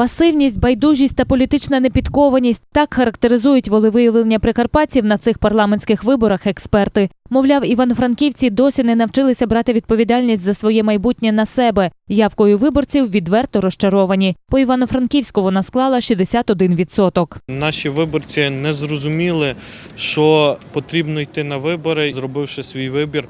Пасивність, байдужість та політична непідкованість так характеризують волевиявлення прикарпатців на цих парламентських виборах експерти. Мовляв, івано-франківці досі не навчилися брати відповідальність за своє майбутнє на себе. Явкою виборців відверто розчаровані. По Івано-Франківську вона склала 61%. Наші виборці не зрозуміли, що потрібно йти на вибори, зробивши свій вибір.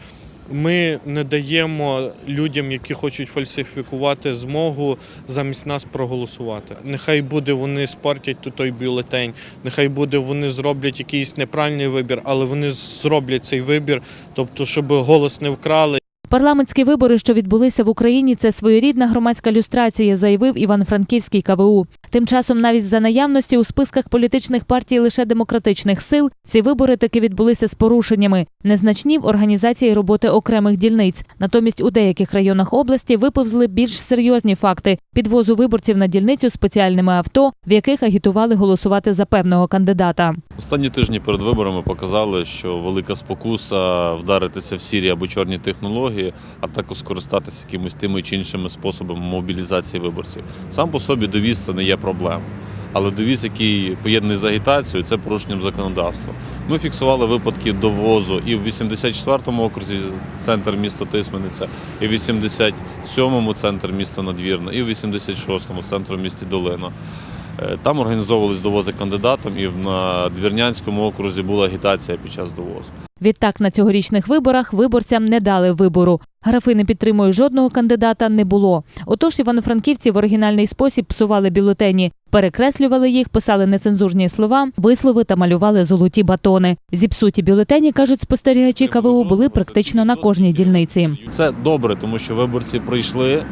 Ми не даємо людям, які хочуть фальсифікувати змогу, замість нас проголосувати. Нехай буде вони спортять тут той бюлетень, нехай буде вони зроблять якийсь неправильний вибір, але вони зроблять цей вибір, тобто, щоб голос не вкрали. Парламентські вибори, що відбулися в Україні, це своєрідна громадська люстрація, заявив Іван-Франківський КВУ. Тим часом, навіть за наявності у списках політичних партій лише демократичних сил, ці вибори таки відбулися з порушеннями, незначні в організації роботи окремих дільниць. Натомість у деяких районах області виповзли більш серйозні факти підвозу виборців на дільницю спеціальними авто, в яких агітували голосувати за певного кандидата. Останні тижні перед виборами показали, що велика спокуса вдаритися в сірі або чорні технології, а також скористатися якимось тими чи іншими способами мобілізації виборців. Сам по собі довіз це не є проблемою. Але довіз, який поєднаний з агітацією, це порушенням законодавства. Ми фіксували випадки довозу і в 84-му окрузі центр міста Тисмениця, і в 87-му центр міста Надвірна, і в 86-му центр міста Долина. Е, Там організовувались довози кандидатам, і на Двірнянському окрузі була агітація під час довозу. Відтак на цьогорічних виборах виборцям не дали вибору. Графи не підтримує жодного кандидата не було. Отож івано-франківці в оригінальний спосіб псували бюлетені, перекреслювали їх, писали нецензурні слова, вислови та малювали золоті батони. Зіпсуті бюлетені, кажуть спостерігачі КВУ, були практично на кожній дільниці. Це добре, тому що виборці прийшли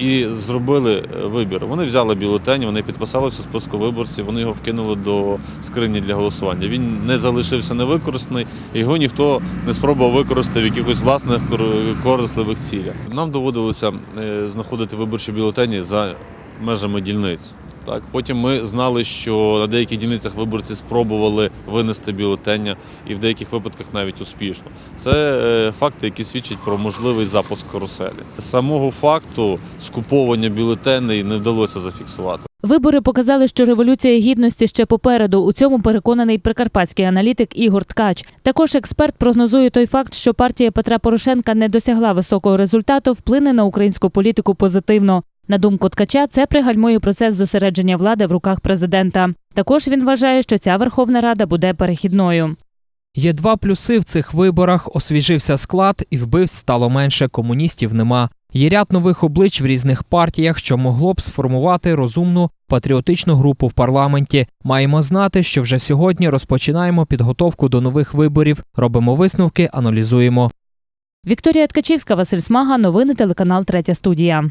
і зробили е, вибір. Вони взяли бюлетень, вони підписалися списку виборців, вони його вкинули до скрині для голосування. Він не залишився невикористаний, його ніхто не спробував використати в якихось власних кор- корисливих цілях. Нам доводилося е, знаходити виборчі бюлетені за межами дільниць. Так, потім ми знали, що на деяких дільницях виборці спробували винести бюлетення, і в деяких випадках навіть успішно. Це е, факти, які свідчать про можливий запуск каруселі. Самого факту скуповування бюлетеней не вдалося зафіксувати. Вибори показали, що революція гідності ще попереду. У цьому переконаний прикарпатський аналітик Ігор Ткач. Також експерт прогнозує той факт, що партія Петра Порошенка не досягла високого результату, вплине на українську політику позитивно. На думку ткача, це пригальмує процес зосередження влади в руках президента. Також він вважає, що ця Верховна Рада буде перехідною. Є два плюси в цих виборах: освіжився склад і вбивць стало менше, комуністів нема. Є ряд нових облич в різних партіях, що могло б сформувати розумну патріотичну групу в парламенті. Маємо знати, що вже сьогодні розпочинаємо підготовку до нових виборів, робимо висновки, аналізуємо. Вікторія Ткачівська, Василь Смага. Новини телеканал Третя студія.